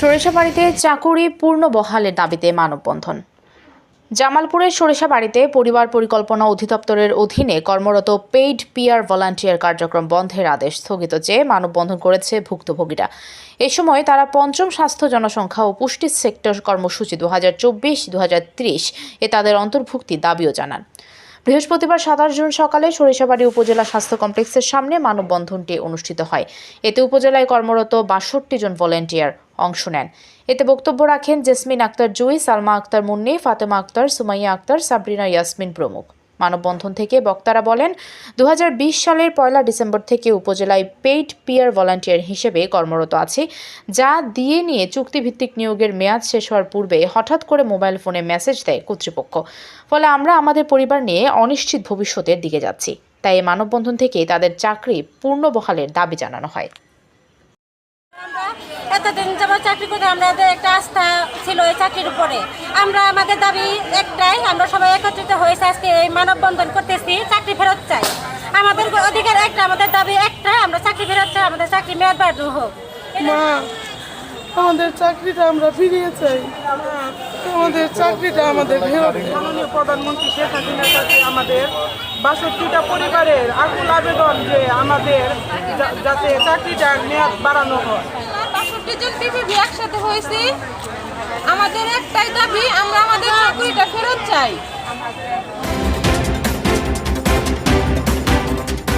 সরিষাবাড়িতে চাকুরি পূর্ণ বহালের দাবিতে মানববন্ধন। জামালপুরের সরিষাবাড়িতে পরিবার পরিকল্পনা অধিদপ্তরের অধীনে কর্মরত পেইড পিয়ার ভলান্টিয়ার কার্যক্রম বন্ধের আদেশ স্থগিত চেয়ে মানববন্ধন করেছে ভুক্তভোগীরা। এ সময় তারা পঞ্চম স্বাস্থ্য জনসংখ্যা ও পুষ্টি সেক্টর কর্মসূচি দু হাজার চব্বিশ দু এ তাদের অন্তর্ভুক্তির দাবিও জানান। বৃহস্পতিবার সাতাশ জুন সকালে সরিষাবাড়ি উপজেলা স্বাস্থ্য কমপ্লেক্সের সামনে মানববন্ধনটি অনুষ্ঠিত হয়। এতে উপজেলায় কর্মরত বাষট্টি জন ভলেন্টিয়ার অংশ নেন। এতে বক্তব্য রাখেন জেসমিন আক্তার জুই, সালমা আক্তার মুন্নি, ফাতেমা আক্তার, সুমাইয়া আক্তার, সাবরিনা ইয়াসমিন প্রমুখ। মানববন্ধন থেকে বক্তারা বলেন দু হাজার বিশ সালের পয়লা ডিসেম্বর থেকে উপজেলায় পেইড পিয়ার ভলান্টিয়ার হিসেবে কর্মরত আছি, যা দিয়ে নিয়ে চুক্তিভিত্তিক নিয়োগের মেয়াদ শেষ হওয়ার পূর্বে হঠাৎ করে মোবাইল ফোনে মেসেজ দেয় কর্তৃপক্ষ। ফলে আমরা আমাদের পরিবার নিয়ে অনিশ্চিত ভবিষ্যতের দিকে যাচ্ছি। তাই এই মানববন্ধন থেকে তাদের চাকরি পূর্ণ বহালের দাবি জানানো হয়। এতদিন যাবত চাকরি করে আমাদের একটা আস্থা ছিল এই চাকরির উপরে আমরা আমাদের দাবি একটাই আমরা সবাই একত্রিত হয়েছে আজকে এই মানববন্ধন করতেছি চাকরি ফেরত চাই। আমাদের অধিকার একটা আমাদের দাবি একটা আমরা চাকরি ফেরত চাই আমাদের চাকরি মেয়াদ বাড়ানো হোক মা আমাদের চাকরিটা আমরা ফিরিয়ে চাই। আমাদের চাকরিটা আমাদের মাননীয় প্রধানমন্ত্রী শেখ হাসিনার কাছে আমাদের বাষট্টিটা পরিবারের আকুল আবেদন যে আমাদের যাতে চাকরিটার মেয়াদ বাড়ানো হয়। বাষট্টি জন পিপিপি একসাথে হয়েছি। আমাদের একটাই দাবি আমরা আমাদের চাকরিটা ফেরত চাই।